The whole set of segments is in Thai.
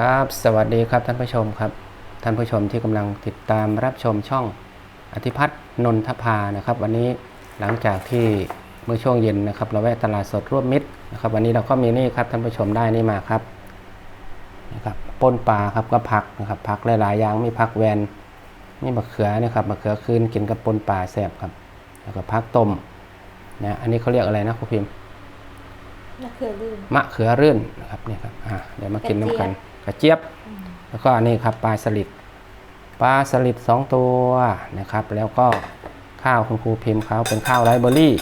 ครับ สวัสดีครับท่านผู้ชมครับ ท่านผู้ชมที่กำลังติดตามรับชมช่องอธิพัฒน์นนทภานะครับ วันนี้หลังจากที่เมื่อช่วงเย็นนะครับ เราแวะตลาดสดร่วมมิตรนะครับ วันนี้เราก็มีนี่ครับท่านผู้ชมได้นี่มาครับนะครับป้นปลาครับก็ผักนะครับผักหลายๆอย่างมีผักแวนมีมะเขือนะครับมะเขือคืนกินกับปนปลาแซ่บครับ แล้วก็ผักต้มนะอันนี้เขาเรียกอะไรนะครูพิมพ์มะเขือลื่นมะเขือรื่นนะครับนี่ครับอ่าเดี๋ยวมากินน้ำกัน กระเจี๊ยบ แล้วก็อันนี้ครับปลาสลิดปลาสลิดสองตัวนะครับ แล้วก็ข้าวคุณครูพิมพ์เขาเป็นข้าวไรเบอรี่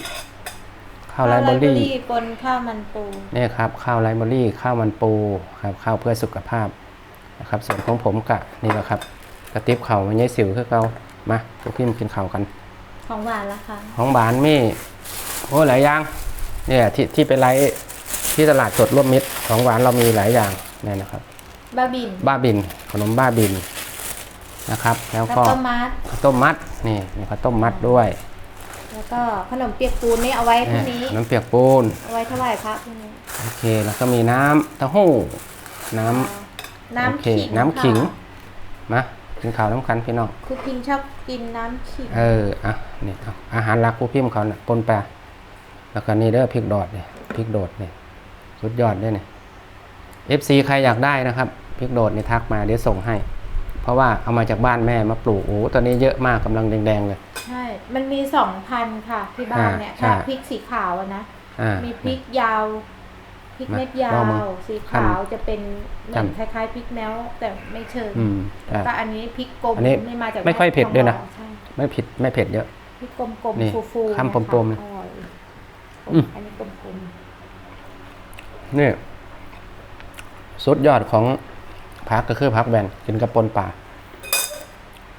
ข้าวไรเบอรี่ปนข้าวมันปูนี่ครับข้าวไรเบอรี่ข้าวมันปูครับข้าวเพื่อสุขภาพนะครับ ส่วนของผมกะนี่แหละครับกระติบเข่ามันยัยสิวคือเก่ามาครูพิมพ์กินเข่าวกัน ของหวานละคะของบานมีโอ้หลายอย่างเนี่ยที่ที่ไปไลฟ์ที่ตลาดสดร่วมมิตรของหวานเรามีหลายอย่างเนี่ยนะครับ บ้าบิน บ้าบิน ขนมบ้าบินนะครับ แล้วแล้วก็ก็มัดข้าวต้มมัดนี่มีข้าวต้มมัดด้วย แล้วก็ขนมเปียกปูนนี่เอาไว้พรุ่งนี้น้ำเปียกปูน เอาไว้ถวายพระพรุ่งนี้โอเคแล้วก็มีน้ำเต้าหู้น้ำน้ำโอเคขิงน้ำขิงค่ะมากินข้าวน้ำกันพี่น้อง ครูพิงชอบกินน้ำขิงเออ อะ นี่เอาอาหารหลักผู้พิมพ์เขาน่ะปนปลาแล้วก็นี่เด้อพริกดอดเนี่ยพริกโดดเนี่ยสุดยอดด้วยเนี่ย FC ใครอยากได้นะครับ พริกโดดนี่ทักมาเดี๋ยวส่งให้ เพราะว่าเอามาจากบ้านแม่มาปลูกโอ้โหตอนนี้เยอะมากกำลังแดงๆเลย ใช่ มันมีสองพันค่ะที่บ้านเนี่ยอ่าถ้าใช่พริกสีขาวอะนะอ่ามีพริกยาวพริกมาเม็ดยาลองมาว สีขาวจะเป็นเหมือนจำคล้ายๆพริกแมวแต่ไม่เชิงอืมแล้วอะก็อันนี้พริกกลมอันนี้นี่มาจากไม่ค่อยเผ็ดด้วยนะใช่ไม่ผิดไม่เผ็ดเยอะพริกกลมนี่ๆฟูๆคำนะคะปมๆอร่อยอืมอันนี้กลมนี่สุดยอดของ พักก็คือพักแวนกินกับปนป่า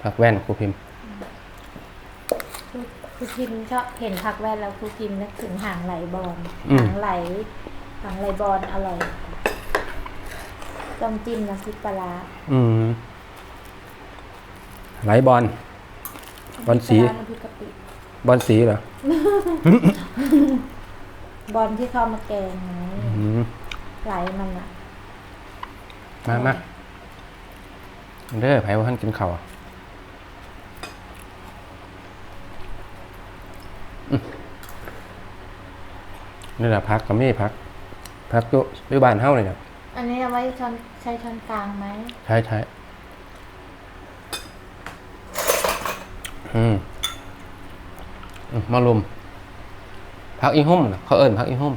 พักแวนครูพิมพ์ๆครูครูพิมชอบเห็นผักแว่นแล้วครูพิมนึกถึงหางไหลบอลอืมหางไหลหางไหลบอลอร่อยต้องจิ้มน้ำพริกปลาร้าอืมไหลบอลบอลสีน้ำพริกกะปิบอลสีเหรอบอลที่เข้ามาแกงไงอืมไหลมันอะมามา เด้อไผว่าท่านกินข้าวอะอืมนี่แหละพักกับมี่พัก พักอยู่อยู่บ้านเฮ้าเลยเนี่ยอันนี้เอาไว้ช้อนใช้ช้อนกลางไหมใช่ใช่อืมอืมมาลุมพักอีหุ่มน่ะเขาเอิญพักอีหุ่ม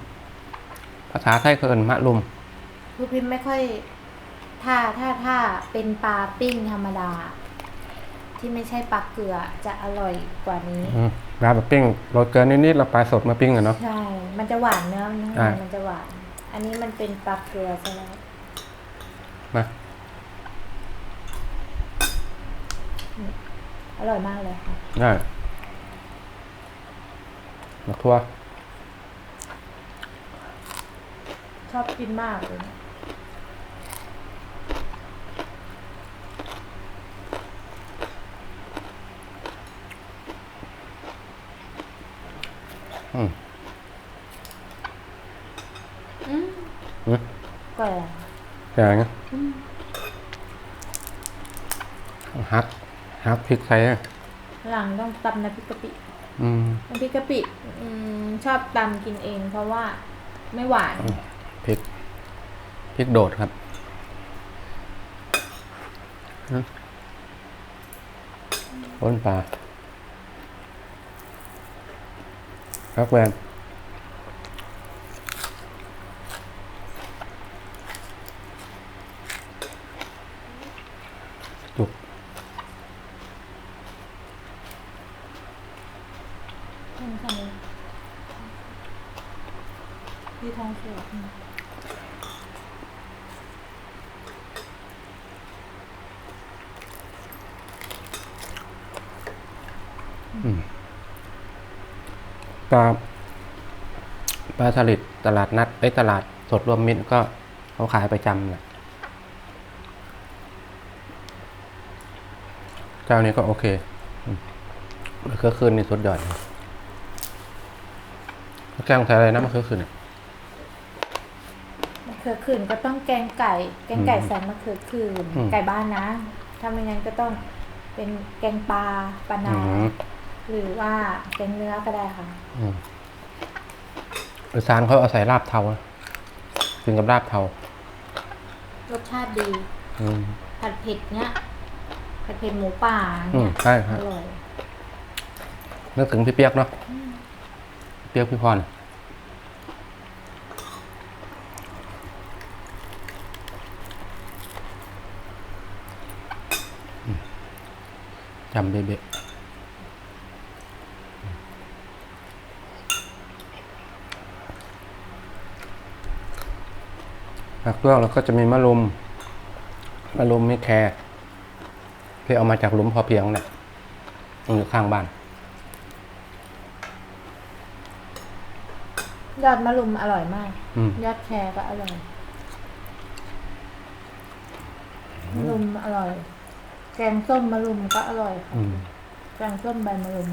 ภาษาไทยเขาเอิญมะลุมครูพิมไม่ค่อย ถ้าถ้าถ้าเป็นปลาปิ้งธรรมดา ที่ไม่ใช่ปลาเกลือจะอร่อยกว่านี้อืมปลาแบบปิ้งโรยเกินนิดๆเราปลาสดมาปิ้งกันเนาะใช่มันจะหวานเนื้อมันอ่ามันจะหวาน อันนี้มันเป็นปลาเกลือใช่ไหมมาอร่อยมากเลยค่ะได้มาทั่วชอบกินมากเลย อืมอืมอืมกว่าอย่างเงี้ยฮักฮักพริกไทยอะหลังต้องตำน้ำพริกกะปิอืมน้ำพริกกะปิอืมชอบตำกินเอง เพราะว่าไม่หวานพริกพริกโดดครับอืมต้นปลา พักแวนจุกทำทำที่ท้องเสีย ปลาปลาสลิดตลาดนัดไอ้ยตลาดสดรวมมิตรก็เขาขายประจำแหละเจ้านี้ก็โอเคอืมมะเขือคืนนี่สุดยอดเลยแกงใส่อะไรนะมะเขือคืนเนี่ยมะเขืขือคืนก็ต้องแกงไก่ แกงไก่อืมใส่มะเขือคืนอืมไก่บ้านนะ ถ้าไม่งั้นก็ต้องเป็นแกงปลาปลาอืนาม หรือว่าแกงเนื้อก็ได้ค่ะอืมอีสานเขาเอาใส่ลาบเทานะกินกับลาบเทารสชาติดีอืมผัดเผ็ดเนี้ยผัดเผ็ดหมูป่าอืเนี่มยใช่คอรับร่อยนึกถึงพี่เปียกเนาะเปียกพี่พรอืมจำเบ๊ะ ผักลวกแล้วก็จะมีมะรุมมะรุมมีแครที่เอามาจากหลุมพอเพียงเนี่ยอยู่ข้างบ้านยอดมะรุมอร่อยมาก อืม ยอดแครก็อร่อยมะรุมอร่อย แกงส้มมะรุมก็อร่อยค่ะอืมแกงส้มใบมะรุม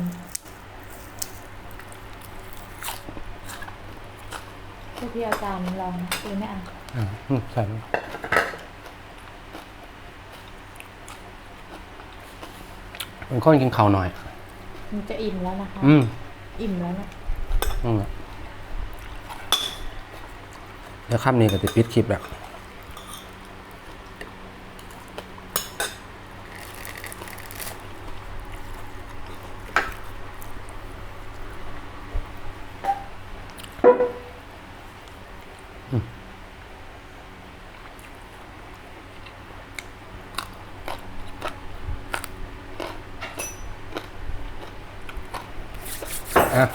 ที่พี่อาจารย์ลองดูไหมอะ อ่าอืมใส่ไหมมันข้นกินข้าวหน่อย มันจะอิ่มแล้วนะคะ อืมอิ่มแล้วนะอืมเดี๋ยวข้ามนี้ก็จะปิดคลิปแบบ อะ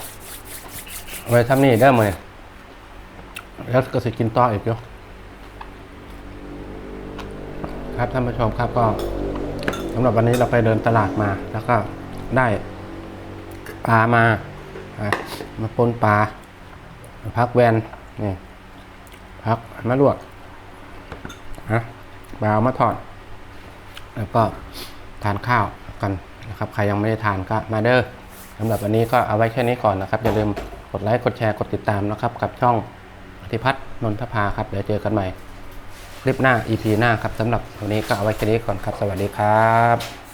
ไว้ทำนี่ได้ไหมแล้วก็สิกินต่ออีกเนาะครับท่านผู้ชมครับก็สำหรับวันนี้เราไปเดินตลาดมา แล้วก็ได้ปลามามาปนปลาพักแวนนี่พักมาลวกฮะปลาเอามาทอด แล้วก็ทานข้าวกันนะครับ ใครยังไม่ได้ทานก็มาเด้อ สำหรับวันนี้ก็เอาไว้แค่นี้ก่อนนะครับ อย่าลืมกดไลค์กดแชร์กดติดตามนะครับ กับช่องอธิพัฒน์นนทภาครับ เดี๋ยวเจอกันใหม่คลิปหน้า EP หน้าครับสำหรับวันนี้ก็เอาไว้แค่นี้ก่อนครับ สวัสดีครับ